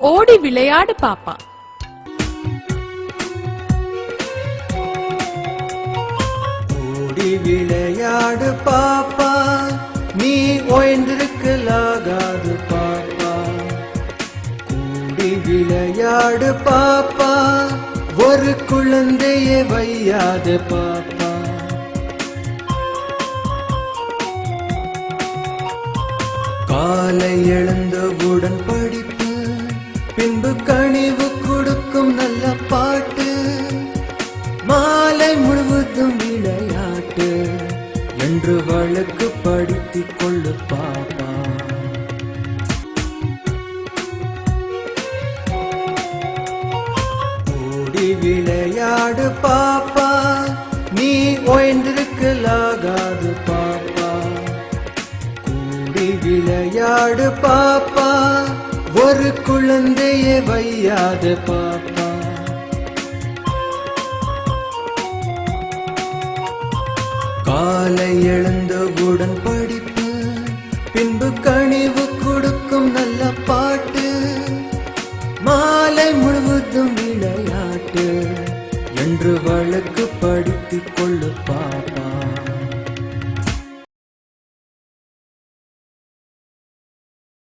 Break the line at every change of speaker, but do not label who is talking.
ஓடி விளையாடு பாப்பா.
ஓடி விளையாடு பாப்பா. நீ ஓய்ந்திருக்கலாகாது பாப்பா. கூடி விளையாடு பாப்பா. ஒரு குழந்தையை வையாது பாப்பா. காலை எழுந்தவுடன் படிப்பு. பின்பு கனிவு கொடுக்கும் நல்ல பாட்டு. மாலை முழுவதும் விளையாட்டு என்று வழக்கு படுத்திக் கொள்ளு பாப்பா. ஓடி விளையாடு பாப்பா. நீ ஓய்ந்திருக்கலாகாது பாப்பா. கூடி விளையாடு பாப்பா. ஒரு குழந்தையை வையாத பாப்பா. காலை எழுந்தவுடன் படிப்பு பின்பு கனிவு கொடுக்கும் நல்ல பாட்டு மாலை முழுவதும் விளையாட்டு என்று வழக்கு படுத்திக் கொள்ளு